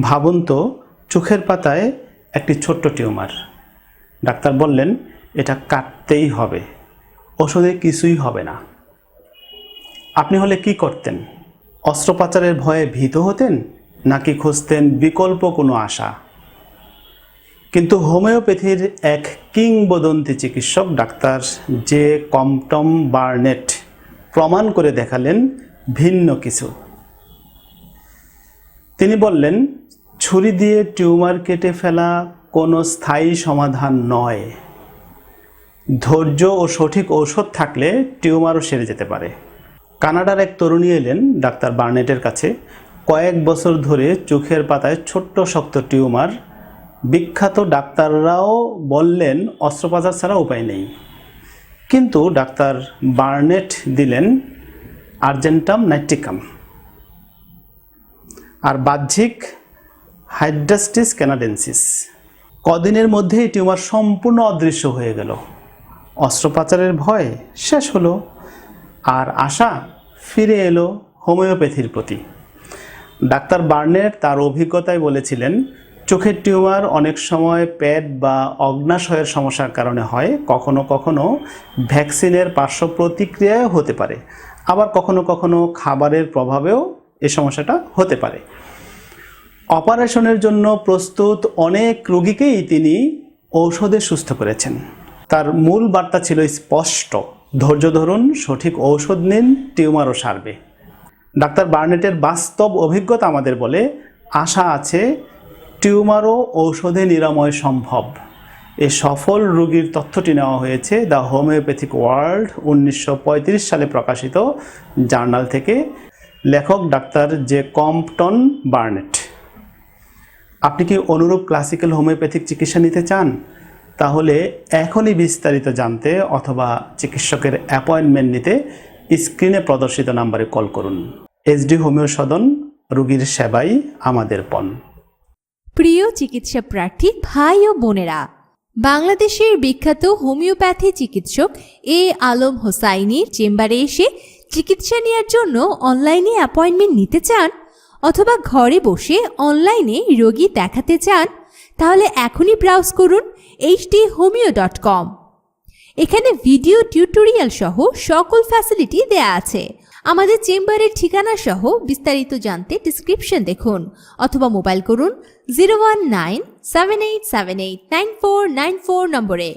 ভাবুন তো চোখের পাতায় একটি ছোট্ট টিউমার। ডাক্তার বললেন, এটা কাটতেই হবে। ওষুধে কিছুই হবে না। আপনি হলে কি করতেন? অস্ত্রোপচারের ভয়ে ভীত হতেন নাকি খুঁজতেন বিকল্প কোনো আশা? কিন্তু হোমিওপ্যাথির এক কিংবদন্তি চিকিৎসক ডাক্তার জে কমটম বার্নেট প্রমাণ করে দেখালেন ভিন্ন কিছু। তিনি বললেন ছুরি দিয়ে টিউমার কেটে ফেলা কোনো স্থায়ী সমাধান নয়। ধৈর্য ও সঠিক ঔষধ থাকলে টিউমারও সেরে যেতে পারে। কানাডার এক তরুণী এলেন ডাক্তার বার্নেটের কাছে। কয়েক বছর ধরে চোখের পাতায় ছোট্ট শক্ত টিউমার। বিখ্যাত ডাক্তাররাও বললেন, অস্ত্রোপচার ছাড়া উপায় নেই। কিন্তু ডাক্তার বার্নেট দিলেন, আর্জেন্টাম নাইট্রিকাম। আর বাহ্যিক হাইড্রাস্টিস ক্যানাডেন্সিস কদিনের মধ্যেই টিউমার সম্পূর্ণ অদৃশ্য হয়ে গেল। অস্ত্রোপচারের ভয় শেষ হলো আর আশা ফিরে এলো হোমিওপ্যাথির প্রতি। ডাক্তার বার্নেট তার অভিজ্ঞতায় বলেছিলেন, চোখের টিউমার অনেক সময় পেট বা অগ্নাশয়ের সমস্যার কারণে হয়। কখনো কখনো ভ্যাকসিনের পার্শ্ব প্রতিক্রিয়ায় হতে পারে। আবার কখনো কখনো খাবারের প্রভাবেও এই সমস্যাটা হতে পারে। অপারেশনের জন্য প্রস্তুত অনেক রোগীকেই তিনি ঔষধে সুস্থ করেছেন। তার মূল বার্তা ছিল স্পষ্ট। ধৈর্য ধরুন, সঠিক ঔষধ নিন টিউমারও সারবে। ডাক্তার বার্নেটের বাস্তব অভিজ্ঞতা আমাদের বলে, আশা আছে, টিউমারও ঔষধে নিরাময় সম্ভব। এ সফল রোগীর তথ্যটি নেওয়া হয়েছে দ্য হোমিওপ্যাথিক ওয়ার্ল্ড উনিশশো পঁয়ত্রিশ সালে প্রকাশিত জার্নাল থেকে। লেখক ডাক্তার জে কম্পটন বার্নেট। আপনি কি অনুরূপ ক্লাসিক্যাল হোমিওপ্যাথিক চিকিৎসা নিতে চান? তাহলে এখনই বিস্তারিত জানতে অথবা চিকিৎসকের অ্যাপয়েন্টমেন্ট নিতে স্ক্রিনে প্রদর্শিত নাম্বারে কল করুন। এসডি হোমিও সদন, রুগীর সেবাই আমাদের পণ। প্রিয় চিকিৎসা প্রার্থী, ভাই ও বোনেরা, বাংলাদেশের বিখ্যাত হোমিওপ্যাথি চিকিৎসক এ আলম হোসাইনির চেম্বারে এসে চিকিৎসা নেওয়ার জন্য অনলাইনে অ্যাপয়েন্টমেন্ট নিতে চান? অথবা ঘরে বসে অনলাইনে রোগী দেখাতে চান, তাহলে এখনই ব্রাউজ করুন এইচডি হোমিও ডট কম এখানে ভিডিও টিউটোরিয়াল সহ সকল ফ্যাসিলিটি দেয়া আছে। আমাদের চেম্বারের ঠিকানা সহ বিস্তারিত জানতে ডিসক্রিপশন দেখুন, অথবা মোবাইল করুন zero one nine seven eight seven eight nine four nine four নম্বরে।